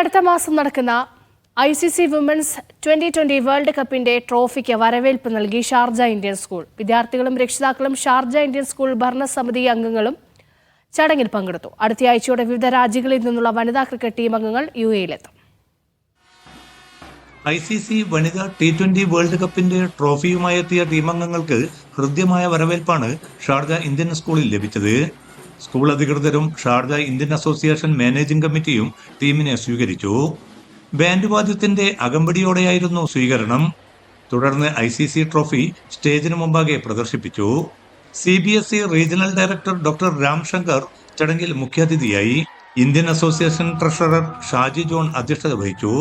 അടുത്ത മാസം നടക്കുന്ന I C C women's twenty twenty world കപ്പിന്റെ ട്രോഫിക്ക് വരവേൽപ്പ് നൽകി ഷാർജ ഇന്ത്യൻ സ്കൂൾ. വിദ്യാർത്ഥികളും രക്ഷിതാക്കളും ഷാർജ ഇന്ത്യൻ സ്കൂൾ ഭരണസമിതി അംഗങ്ങളും ചടങ്ങിൽ പങ്കെടുത്തു. അടുത്തയാഴ്ചയോടെ വിവിധ രാജ്യങ്ങളിൽ നിന്നുള്ള വനിതാ ക്രിക്കറ്റ് ടീം അംഗങ്ങൾ യു എയിലെത്തും. ഐ സി സി വനിതാ ടി ട്വന്റി വേൾഡ് കപ്പിന്റെ ട്രോഫിയുമായി എത്തിയ ടീമംഗങ്ങൾക്ക് ഹൃദ്യമായ വരവേൽപ്പാണ് ഷാർജ ഇന്ത്യൻ സ്കൂളിൽ ലഭിച്ചത്. സ്കൂൾ അധികൃതരും ഷാർജ ഇന്ത്യൻ അസോസിയേഷൻ മാനേജിംഗ് കമ്മിറ്റിയും ടീമിനെ സ്വീകരിച്ചു. ബാൻഡ് വാദ്യത്തിന്റെ അകമ്പടിയോടെയായിരുന്നു സ്വീകരണം. തുടർന്ന് ഐ സി സി ട്രോഫി സ്റ്റേജിന് മുമ്പാകെ പ്രദർശിപ്പിച്ചു. C B S E regional director doctor Ramshankar ചടങ്ങിൽ മുഖ്യാതിഥിയായി Indian association treasurer Shaji John അധ്യക്ഷത വഹിച്ചു.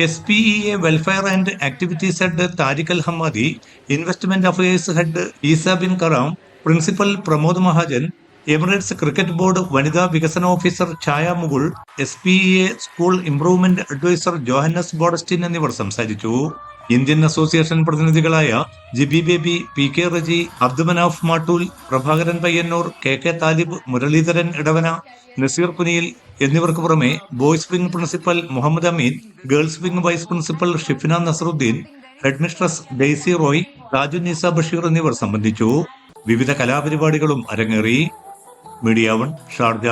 S P E A welfare and activities head Tariq Al Hammadi investment affairs head Eisa bin Karam principal Pramod Mahajan Emirates cricket board വനിതാ വികസന officer Chhaya Mukul S P A school improvement adviser Johannes Bodestin എന്നിവർ സംസാരിച്ചു. Indian association പ്രതിനിധികളായ Jibi Baby P K Reji Abdumanaf Mattool Prabhakaran Payyanur K K Thalib Muraleedharan Edavana Naseer Kuniyil എന്നിവർക്ക് പുറമെ boys wing principal Muhammad Ameen girls wing vice principal Shifina Nasaruddin headmistress Daisy Roy Raju Nisa Basheer എന്നിവർ സംബന്ധിച്ചു. വിവിധ കലാപരിപാടികളും അരങ്ങേറി. Media one Sharjah